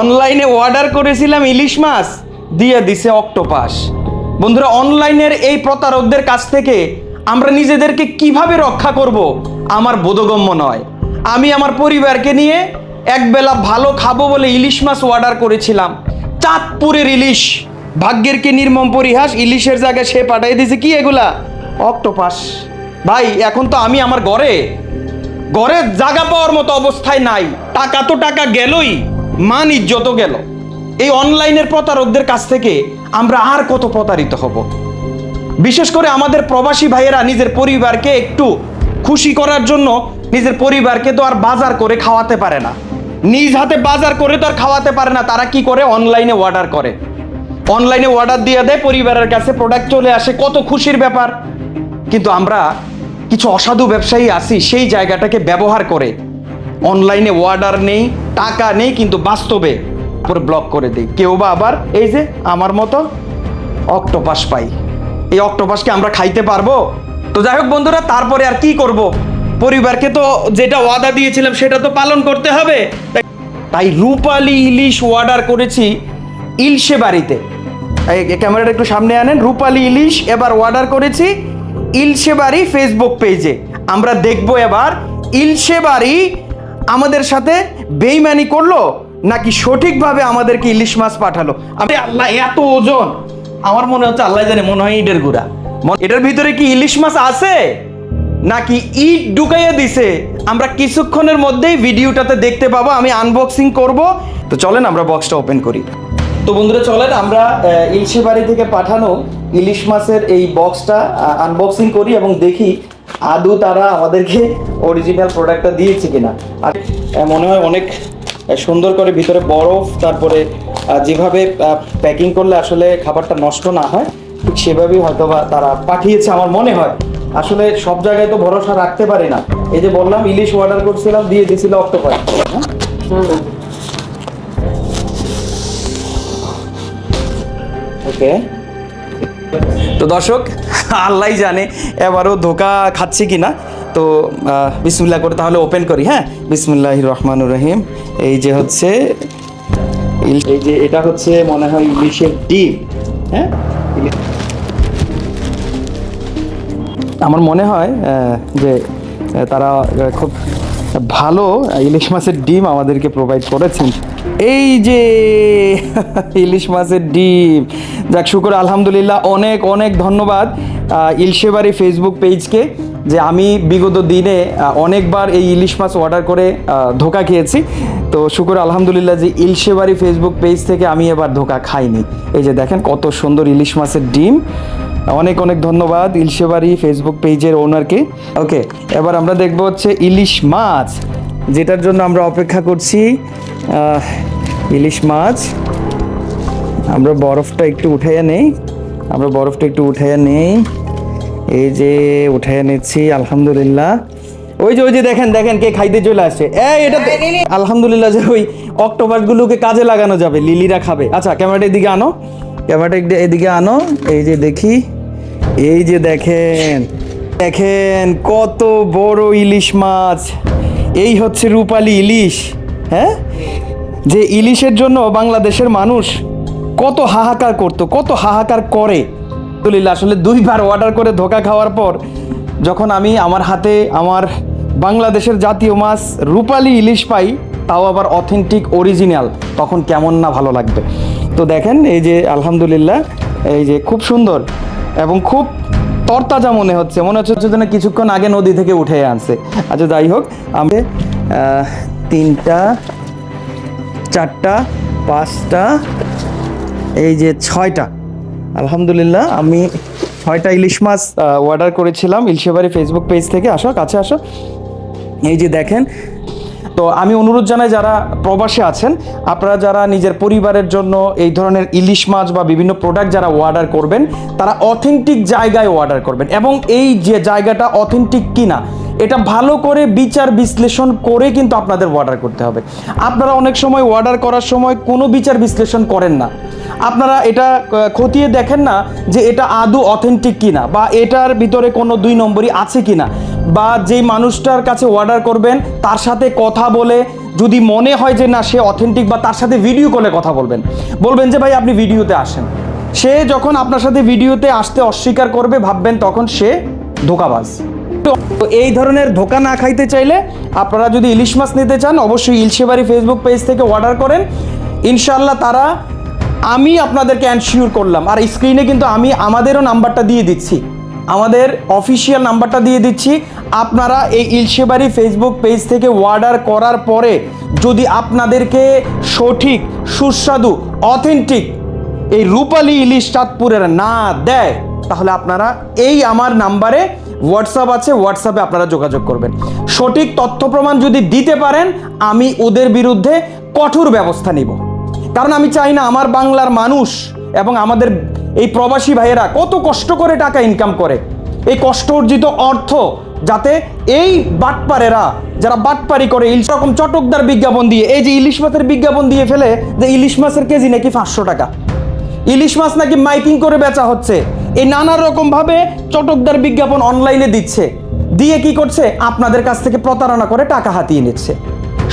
অনলাইনে অর্ডার করেছিলাম ইলিশ মাছ, দিয়ে দিছে অক্টোপাস। বন্ধুরা, অনলাইনের এই প্রতারকদের কাছ থেকে আমরা নিজেদেরকে কীভাবে রক্ষা করব, আমার বোধগম্য নয়। আমি আমার পরিবারকে নিয়ে একবেলা ভালো খাব বলে ইলিশ মাছ অর্ডার করেছিলাম। চাঁদপুরের ইলিশ, ভাগ্যের কি নির্মম পরিহাস, ইলিশের জায়গায় সে পাঠিয়ে দিয়েছে কি এগুলা? অক্টোপাস। ভাই, এখন তো আমি আমার ঘরে ঘরে জায়গা পাওয়ার মতো অবস্থায় নাই। টাকা তো টাকা গেলই, মান ইজ্জত গেল। এই অনলাইনের প্রতারকদের কাছ থেকে আমরা আর কত প্রতারিত হব? বিশেষ করে আমাদের প্রবাসী ভাইয়েরা নিজের পরিবারকে একটু খুশি করার জন্য নিজের পরিবারকে তো আর বাজার করে খাওয়াতে পারে না। নিজ হাতে বাজার করে তো আর খাওয়াতে পারে না, তারা কি করে? অনলাইনে অর্ডার করে। অনলাইনে অর্ডার দিয়ে দেয়, পরিবারের কাছে প্রোডাক্ট চলে আসে, কত খুশির ব্যাপার। কিন্তু আমরা কিছু অসাধু ব্যবসায়ী আছি সেই জায়গাটাকে ব্যবহার করে। অনলাইনে অর্ডার নেই, টাকা নেই, কিন্তু বাস্তবে পুরো ব্লক করে দিই। কেউ বা আবার এই যে আমার মতো অক্টোপাস পাই। এই অক্টোপাসকে আমরা খাইতে পারব? তো যাই হোক বন্ধুরা, তারপরে আর কি করব? পরিবারকে তো যেটা ওয়াদা দিয়েছিলাম, সেটা তো পালন করতে হবে। তাই- রূপালি ইলিশ অর্ডার করেছি ইলশে বাড়িতে। ক্যামেরাটা একটু সামনে আনেন। রূপালি ইলিশ এবার অর্ডার করেছি ইলশে বাড়ি ফেসবুক পেজে আমরা দেখব এবার ইলশে বাড়ি আমাদের সাথে বেইমানি করল নাকি সঠিকভাবে আমাদেরকে ইলিশ মাছ পাঠালো? আমি আল্লাহ এত ওজন! আমার মনে হচ্ছে আল্লাহ জানে মনে হয় ইটের গুড়া। এটার ভিতরে কি ইলিশ মাছ আছে? নাকি ইট ঢুকাইয়া দিছে? আমরা কিছুক্ষণের মধ্যেই ভিডিওটাতে দেখতে পাবো আমি আনবক্সিং করব। তো চলেন আমরা বক্সটা ওপেন করি। তো বন্ধুরা চলেন আমরা আহ, ইলশে বাড়ি থেকে পাঠানো ইলিশ মাছের এই বক্সটা আনবক্সিং করি এবং দেখি আদৌ তারা আমাদেরকে অরিজিনাল প্রোডাক্টটা দিয়েছে কিনা। আর মনে হয় অনেক সুন্দর করে ভিতরে বরফ তারপরে যেভাবে প্যাকিং করলে আসলে খাবারটা নষ্ট না হয় ঠিক সেভাবেই হয়তো বা তারা পাঠিয়েছে আমার মনে হয়। আসলে সব জায়গায় তো ভরসা রাখতে পারি না। এই যে বললাম ইলিশ অর্ডার করছিলাম দিয়ে দিছিল অক্টোপাস ওকে তো দর্শক আল্লাহ জানে এবারও ধোকা খাচ্ছি কি না তো বিসমুল্লাহ করে তাহলে ওপেন করি হ্যাঁ? বিসমুল্লাহ রহমান রহিম। এই যে হচ্ছে, এই যে এটা হচ্ছে মনে হয় ইলিশের ডিম হ্যাঁ? আমার মনে হয় যে তারা খুব ভালো ইলিশ মাছের ডিম আমাদেরকে প্রোভাইড করেছেন। এই যে ইলিশ মাছের ডিম। যাক শুকুর আলহামদুলিল্লাহ অনেক অনেক ধন্যবাদ আহ, ইলশেবাড়ি ফেসবুক পেজকে যে আমি বিগত দিনে অনেকবার এই ইলিশ মাছ অর্ডার করে ধোকা খেয়েছি। তো শুকুর আলহামদুলিল্লাহ যে ইলশেবাড়ি ফেসবুক পেজ থেকে আমি এবার ধোকা খাইনি। এই যে দেখেন কত সুন্দর ইলিশ মাছের ডিম। অনেক অনেক ধন্যবাদ ইলশেবাড়ি ফেসবুক পেজের ওনারকে ওকে এবার আমরা দেখব হচ্ছে ইলিশ মাছ। যেটার জন্য আমরা অপেক্ষা করছি ইলিশ মাছ। আমরা বরফটা একটু উঠাইয়া নেই, আমরা বরফটা একটু উঠাইয়া নেই। এই যে উঠাইয়া নিচ্ছি, আলহামদুলিল্লাহ। ওই যে ওই যে দেখেন দেখেন কে খাইতে চলে আসছে। এই, এটা আলহামদুলিল্লাহ যে ওই অক্টোপাসগুলোকে কাজে লাগানো যাবে, লিলিরা খাবে। আচ্ছা ক্যামেরাটা এদিকে আনো। ক্যামেরাটা এদিকে আনো। এই যে দেখি, এই যে দেখেন দেখেন কত বড় ইলিশ মাছ। এই হচ্ছে রূপালী ইলিশ হ্যাঁ? যে ইলিশের জন্য বাংলাদেশের মানুষ কত হাহাকার করতো, কত হাহাকার করে। আলহামদুলিল্লাহ, আসলে দুইবার অর্ডার করে ধোকা খাওয়ার পর যখন আমি আমার হাতে আমার বাংলাদেশের জাতীয় মাছ রূপালী ইলিশ পাই, তাও আবার অথেন্টিক অরিজিনাল তখন কেমন না ভালো লাগবে। তো দেখেন, এই যে আলহামদুলিল্লাহ, এই যে খুব সুন্দর এবং খুব তরতাজা মনে হচ্ছে। মনে হচ্ছে যেন কিছুক্ষণ আগে নদী থেকে উঠে আনছে। আচ্ছা যাই হোক, আমি তিনটা, চারটা, পাঁচটা, এই যে ছয়টা। আলহামদুলিল্লাহ, আমি ছয়টা ইলিশ মাছ অর্ডার করেছিলাম ইলশেবাড়ি ফেসবুক পেজ থেকে। আসো, কাছে আসো। এই যে দেখেন তো আমি অনুরোধ জানাই যারা প্রবাসে আছেন, আপনারা যারা নিজের পরিবারের জন্য এই ধরনের ইলিশ মাছ বা বিভিন্ন প্রোডাক্ট যারা অর্ডার করবেন, তারা অথেন্টিক জায়গায় অর্ডার করবেন এবং এই যে জায়গাটা অথেন্টিক কিনা, এটা ভালো করে বিচার বিশ্লেষণ করে কিন্তু আপনাদের অর্ডার করতে হবে। আপনারা অনেক সময় অর্ডার করার সময় কোনো বিচার বিশ্লেষণ করেন না। আপনারা এটা খতিয়ে দেখেন না যে এটা আদৌ অথেন্টিক কিনা বা এটার ভিতরে কোনো দুই নম্বরই আছে কিনা। বা যেই মানুষটার কাছে অর্ডার করবেন, তার সাথে কথা বলে যদি মনে হয় যে না সে অথেন্টিক বা তার সাথে ভিডিও কলে কথা বলবেন বলবেন যে ভাই আপনি ভিডিওতে আসেন। সে যখন আপনার সাথে ভিডিওতে আসতে অস্বীকার করবে, ভাববেন তখন সে ধোকাবাজ। তো এই ধরনের ধোকা না খাইতে চাইলে আপনারা যদি ইলিশ মাছ নিতে চান, অবশ্যই ইলশেবাড়ি ফেসবুক পেজ থেকে অর্ডার করেন। ইনশাল্লাহ তারা আমি আপনাদেরকে অ্যানশিওর করলাম। আর স্ক্রিনে কিন্তু আমি আমাদেরও নাম্বারটা দিয়ে দিচ্ছি। আমাদের অফিসিয়াল নাম্বারটা দিয়ে দিচ্ছি। আপনারা এই ইলশেবাড়ি ফেসবুক পেজ থেকে অর্ডার করার পরে যদি আপনাদেরকে সঠিক, সুস্বাদু অথেন্টিক এই রূপালী ইলিশ চাঁদপুরের না দেয়, তাহলে আপনারা এই আমার নাম্বারে হোয়াটসঅ্যাপ আছে হোয়াটসঅ্যাপে আপনারা যোগাযোগ করবেন। সঠিক তথ্য প্রমাণ যদি দিতে পারেন, আমি ওদের বিরুদ্ধে কঠোর ব্যবস্থা নিব। কারণ আমি চাই না আমার বাংলার মানুষ এবং আমাদের এই প্রবাসী ভাইয়েরা কত কষ্ট করে টাকা ইনকাম করে। এই কষ্ট অর্জিত অর্থ যাতে এই বাটপারেরা, যারা বাটপারি করে ইলিশ রকম চটকদার বিজ্ঞাপন দিয়ে, এই যে ইলিশ মাছের বিজ্ঞাপন দিয়ে ফেলে যে ইলিশ মাছের কেজি নাকি পাঁচশো টাকা। ইলিশ মাছ নাকি মাইকিং করে বেচা হচ্ছে। এই নানা রকম ভাবে চটকদার বিজ্ঞাপন অনলাইনে দিচ্ছে। দিয়ে কি করছে? আপনাদের কাছ থেকে প্রতারণা করে টাকা হাতিয়ে নিচ্ছে।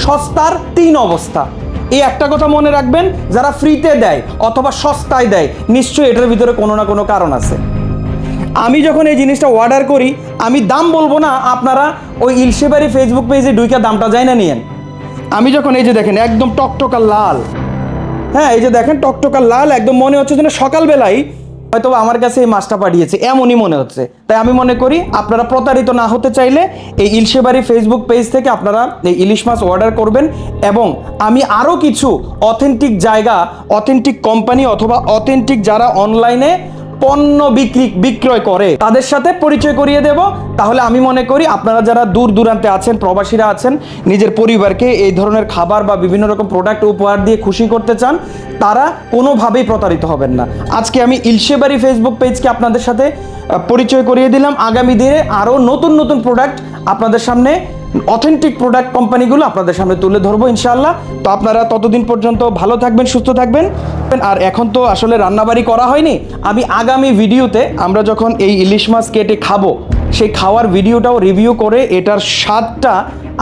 সস্তার তিন অবস্থা। এই একটা কথা মনে রাখবেন, যারা ফ্রিতে দেয় অথবা সস্তায় দেয়, নিশ্চয়ই এটার ভিতরে কোনো না কোনো কারণ আছে। আমি যখন এই জিনিসটা অর্ডার করি, আমি দাম বলব না, আপনারা ওই ইলশেবাড়ি ফেসবুক পেজে ডুইকা দামটা যায় না নিয়েন। আমি যখন এই যে দেখেন, একদম টকটকা লাল। হ্যাঁ এই যে দেখেন টকটকা লাল, একদম মনে হচ্ছে যেন সকালবেলাই হয়তো আমার কাছে এই মাছটা পাঠিয়েছে, এমনই মনে হচ্ছে। তাই আমি মনে করি আপনারা প্রতারিত না হতে চাইলে এই ইলশেবাড়ি ফেসবুক পেজ থেকে আপনারা এই ইলিশ মাছ অর্ডার করবেন এবং আমি আরও কিছু অথেন্টিক জায়গা অথেন্টিক কোম্পানি অথবা অথেন্টিক যারা অনলাইনে পণ্য বিক্রি, বিক্রয় করে, তাদের সাথে পরিচয় করিয়ে দেব। তাহলে আমি মনে করি আপনারা যারা দূর দূরান্তে আছেন, প্রবাসীরা আছেন, নিজের পরিবারকে এই ধরনের খাবার বা বিভিন্ন রকম প্রোডাক্ট উপহার দিয়ে খুশি করতে চান, তারা কোনোভাবেই প্রতারিত হবেন না। আজকে আমি ইলশেবাড়ি ফেসবুক পেজকে আপনাদের সাথে পরিচয় করিয়ে দিলাম। আগামী দিনে আরও নতুন নতুন প্রোডাক্ট আপনাদের সামনে অথেন্টিক প্রোডাক্ট কোম্পানিগুলো আপনাদের সামনে তুলে ধরবো ইনশাআল্লাহ। তো আপনারা ততদিন পর্যন্ত ভালো থাকবেন, সুস্থ থাকবেন। আর এখন তো আসলে রান্নাবাড়ি করা হয়নি। আমি আগামী ভিডিওতে আমরা যখন এই ইলিশ মাছ কেটে খাব, সেই খাওয়ার ভিডিওটাও রিভিউ করে এটার স্বাদটা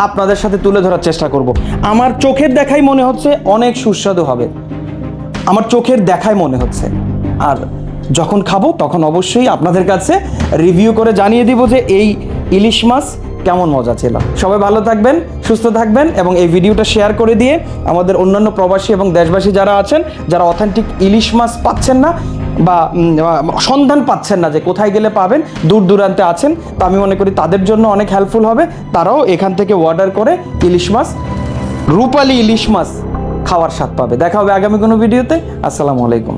আপনাদের সাথে তুলে ধরার চেষ্টা করব। আমার চোখের দেখাই মনে হচ্ছে অনেক সুস্বাদু হবে। আমার চোখের দেখাই মনে হচ্ছে। আর যখন খাব, তখন অবশ্যই আপনাদের কাছে রিভিউ করে জানিয়ে দিব যে এই ইলিশ মাছ কেমন মজা ছিল। সবাই ভালো থাকবেন, সুস্থ থাকবেন এবং এই ভিডিওটা শেয়ার করে দিয়ে আমাদের অন্যান্য প্রবাসী এবং দেশবাসী যারা আছেন, যারা অথেন্টিক ইলিশ মাছ পাচ্ছেন না বা সন্ধান পাচ্ছেন না যে কোথায় গেলে পাবেন, দূর দূরান্তে আছেন, তো আমি মনে করি তাদের জন্য অনেক হেল্পফুল হবে। তারাও এখান থেকে অর্ডার করে ইলিশ মাছ, রূপালী ইলিশ মাছ খাওয়ার স্বাদ পাবে। দেখা হবে আগামী কোনো ভিডিওতে আসসালামু আলাইকুম।